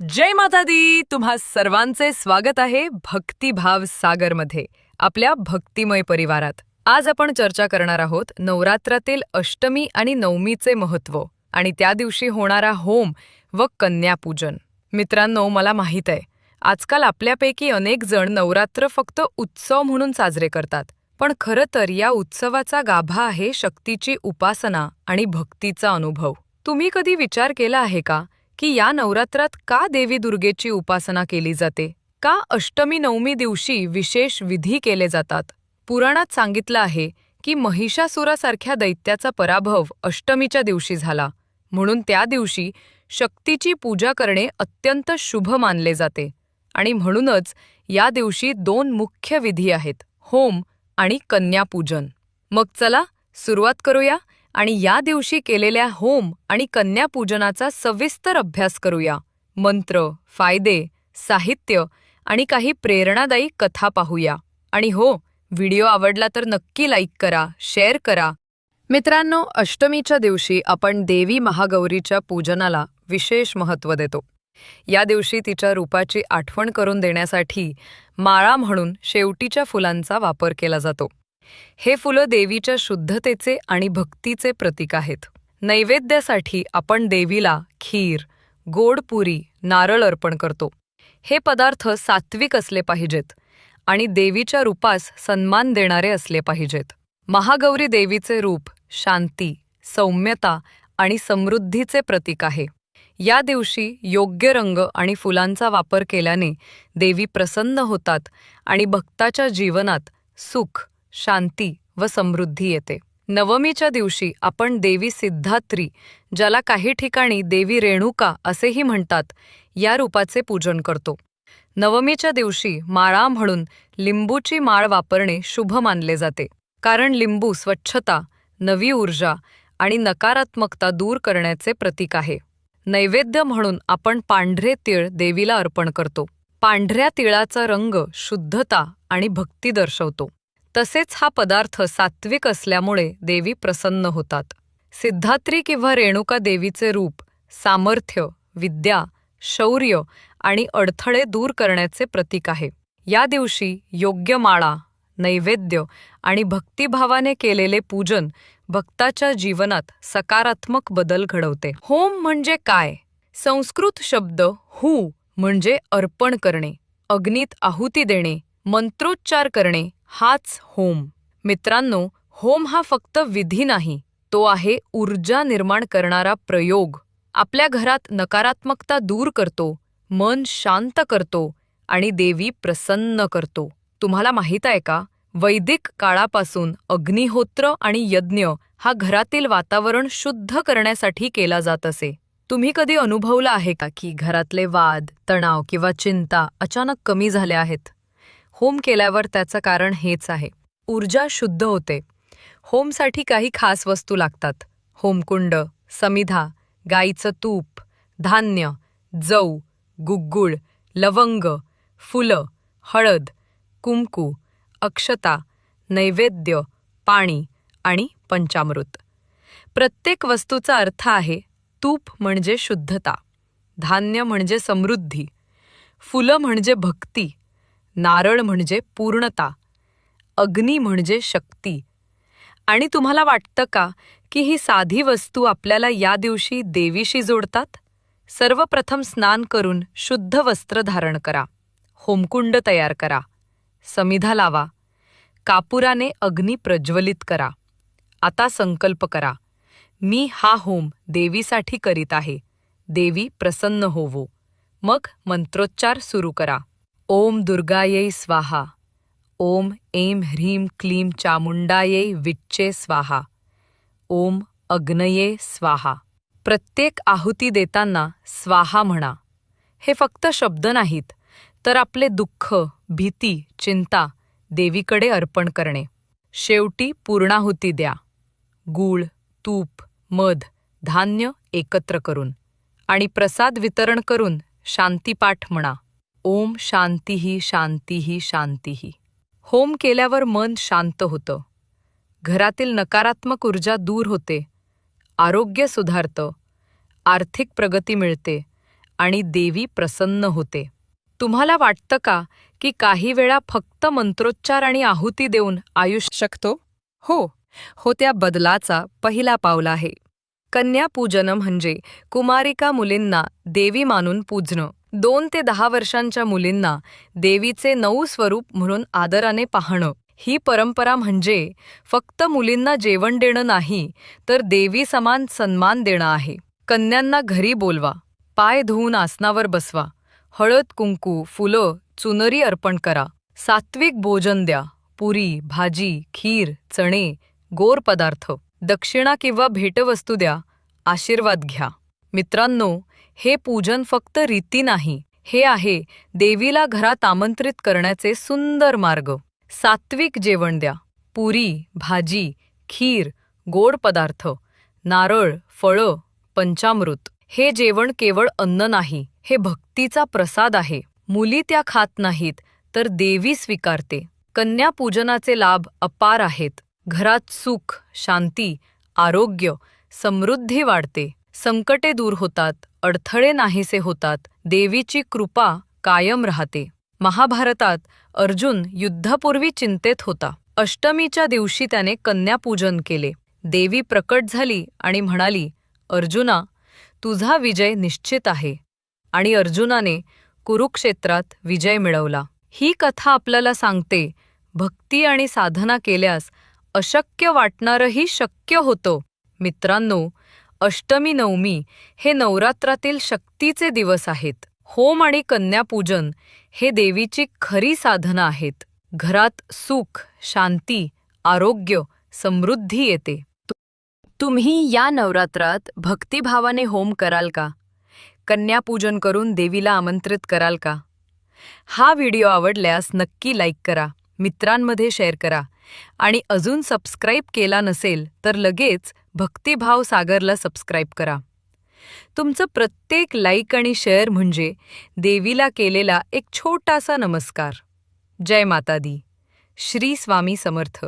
जय माता दी तुम्हा सर्वांचे स्वागत आहे भक्तिभाव सागरमध्ये आपल्या भक्तिमय परिवारात. आज आपण चर्चा करणार आहोत नवरात्रातील अष्टमी आणि नवमीचे महत्त्व आणि त्या दिवशी होणारा होम व कन्यापूजन. मित्रांनो मला माहीत आहे आजकाल आपल्यापैकी अनेक जण नवरात्र फक्त उत्सव म्हणून साजरे करतात पण खरं तर या उत्सवाचा गाभा आहे शक्तीची उपासना आणि भक्तीचा अनुभव. तुम्ही कधी विचार केला आहे का? की या नवरात्रात का देवी दुर्गेची उपासना केली जाते? का अष्टमी नवमी दिवशी विशेष विधी केले जातात? पुराणात सांगितलं आहे की महिषासुरासारख्या दैत्याचा पराभव अष्टमीच्या दिवशी झाला. म्हणून त्या दिवशी शक्तीची पूजा करणे अत्यंत शुभ मानले जाते. आणि म्हणूनच या दिवशी दोन मुख्य विधी आहेत होम आणि कन्यापूजन. मग चला सुरुवात करूया. आणि या दिवशी केलेल्या होम आणि कन्यापूजनाचा सविस्तर अभ्यास करूया. मंत्र फायदे साहित्य आणि काही प्रेरणादायी कथा पाहूया. आणि हो व्हिडिओ आवडला तर नक्की लाईक करा शेअर करा. मित्रांनो अष्टमीच्या दिवशी आपण देवी महागौरीच्या पूजनाला विशेष महत्त्व देतो. या दिवशी तिच्या रूपाची आठवण करून देण्यासाठी माळा म्हणून शेवटीच्या फुलांचा वापर केला जातो. हे फुलं देवीच्या शुद्धतेचे आणि भक्तीचे प्रतीक आहेत. नैवेद्यासाठी आपण देवीला खीर गोड पुरी नारळ अर्पण करतो. हे पदार्थ सात्विक असले पाहिजेत आणि देवीच्या रूपास सन्मान देणारे असले पाहिजेत. महागौरी देवीचे रूप शांती सौम्यता आणि समृद्धीचे प्रतीक आहे. या दिवशी योग्य रंग आणि फुलांचा वापर केल्याने देवी प्रसन्न होतात आणि भक्ताच्या जीवनात सुख शांती व समृद्धी येते. नवमीच्या दिवशी आपण देवी सिद्धात्री ज्याला काही ठिकाणी देवी रेणुका असेही म्हणतात या रूपाचे पूजन करतो. नवमीच्या दिवशी माळा म्हणून लिंबूची माळ वापरणे शुभ मानले जाते. कारण लिंबू स्वच्छता नवी ऊर्जा आणि नकारात्मकता दूर करण्याचे प्रतीक आहे. नैवेद्य म्हणून आपण पांढरे तिळ देवीला अर्पण करतो. पांढऱ्या तिळाचा रंग शुद्धता आणि भक्ती दर्शवतो. तसेच हा पदार्थ सात्विक असल्यामुळे देवी प्रसन्न होतात. सिद्धात्री किंवा रेणुका देवीचे रूप सामर्थ्य विद्या शौर्य आणि अडथळे दूर करण्याचे प्रतीक आहे. या दिवशी योग्य माळा नैवेद्य आणि भक्तिभावाने केलेले पूजन भक्ताच्या जीवनात सकारात्मक बदल घडवते. होम म्हणजे काय? संस्कृत शब्द हू म्हणजे अर्पण करणे अग्नीत आहुती देणे मंत्रोच्चार करणे हाच होम. मित्रांनो होम हा फक्त विधी नाही तो आहे ऊर्जा निर्माण करणारा प्रयोग. आपल्या घरात नकारात्मकता दूर करतो मन शांत करतो आणि देवी प्रसन्न करतो. तुम्हाला माहीत आहे का? वैदिक काळापासून अग्निहोत्र आणि यज्ञ हा घरातील वातावरण शुद्ध करण्यासाठी केला जात असे. तुम्ही कधी अनुभवलं आहे का की घरातले वाद तणाव किंवा चिंता अचानक कमी झाल्या आहेत? होम केल्यावर त्याचं कारण हेच आहे. ऊर्जा शुद्ध होते. होमसाठी काही खास वस्तू लागतात. होमकुंड समिधा गाईचं तूप धान्य जऊ गुग्गुळ लवंग फुलं हळद कुंकू अक्षता नैवेद्य पाणी आणि पंचामृत. प्रत्येक वस्तूचा अर्थ आहे तूप म्हणजे शुद्धता. धान्य म्हणजे समृद्धी. फुलं म्हणजे भक्ती. नारळ म्हणजे पूर्णता अग्नी म्हणजे शक्ती. आणि तुम्हाला वाटतं का की ही साधी वस्तू आपल्याला या दिवशी देवीशी जोडतात? सर्वप्रथम स्नान करून शुद्ध वस्त्र धारण करा होमकुंड तयार करा समिधा लावा कापुराने अग्नी प्रज्वलित करा. आता संकल्प करा मी हा होम देवीसाठी करीत आहे देवी प्रसन्न होवो. मग मंत्रोच्चार सुरू करा. ओम दुर्गायै स्वाहा। ओम ऐं ह्रीं क्लीं चामुंडायै विच्चे स्वाहा। ओम अग्नये स्वाहा। प्रत्येक आहुती देताना स्वाहा म्हणा। हे फक्त शब्द नाहीत तर आपले दुःख भीती चिंता देवीकडे अर्पण करणे. शेवटी पूर्णाहुती द्या. गूळ तूप मध धान्य एकत्र करून. आणि प्रसाद वितरण करून शांतीपाठ म्हणा. ओम शांतीही शांतीही शांतीही होम केल्यावर मन शांत होतं. घरातील नकारात्मक ऊर्जा दूर होते. आरोग्य सुधारतं. आर्थिक प्रगती मिळते. आणि देवी प्रसन्न होते. तुम्हाला वाटतं का की काही वेळा फक्त मंत्रोच्चार आणि आहुती देऊन आयुष्य शकतो? हो. हो त्या बदलाचा पहिला पावला आहे. कन्यापूजन म्हणजे कुमारिका मुलींना देवी मानून पूजणं. दोन ते दहा वर्षांच्या मुलींना देवीचे नऊ स्वरूप म्हणून आदराने पाहणं. ही परंपरा म्हणजे फक्त मुलींना जेवण देणं नाही तर देवी समान सन्मान देणं आहे. कन्यांना घरी बोलवा पाय धुवून आसनावर बसवा हळद कुंकू फुलं चुनरी अर्पण करा. सात्विक भोजन द्या पुरी भाजी खीर चणे गोर पदार्थ. दक्षिणा किंवा भेटवस्तू द्या आशीर्वाद घ्या. मित्रांनो हे पूजन फक्त रीती नाही हे आहे देवीला घरात आमंत्रित करण्याचे सुंदर मार्ग. सात्विक जेवण द्या. पुरी भाजी खीर गोड पदार्थ नारळ फळं पंचामृत. हे जेवण केवळ अन्न नाही हे भक्तीचा प्रसाद आहे. मुली त्या खात नाहीत तर देवी स्वीकारते. कन्यापूजनाचे लाभ अपार आहेत. घरात सुख शांती आरोग्य समृद्धी वाढते. संकटे दूर होतात अडथळे नाहीसे होतात देवीची कृपा कायम राहते. महाभारतात अर्जुन युद्धापूर्वी चिंतेत होता. अष्टमीच्या दिवशी त्याने कन्यापूजन केले. देवी प्रकट झाली आणि म्हणाली अर्जुना तुझा विजय निश्चित आहे. आणि अर्जुनाने कुरुक्षेत्रात विजय मिळवला. ही कथा आपल्याला सांगते भक्ती आणि साधना केल्यास अशक्य वाटणारही शक्य होतं. मित्रांनो अष्टमी नवमी हे नवरात्रातील शक्तीचे दिवस आहेत. होम आणि कन्यापूजन हे देवीची खरी साधनं आहेत. घरात सुख शांती आरोग्य समृद्धी येते. तुम्ही या नवरात्रात भक्तिभावाने होम कराल का? कन्यापूजन करून देवीला आमंत्रित कराल का? हा व्हिडिओ आवडल्यास नक्की लाईक करा मित्रांमध्ये शेअर करा आणि अजून सबस्क्राईब केला नसेल तर लगेच भक्तिभाव सागरला सबस्क्राईब करा. तुमचं प्रत्येक लाईक आणि शेअर म्हणजे देवीला केलेला एक छोटासा नमस्कार. जय माता दी श्री स्वामी समर्थ.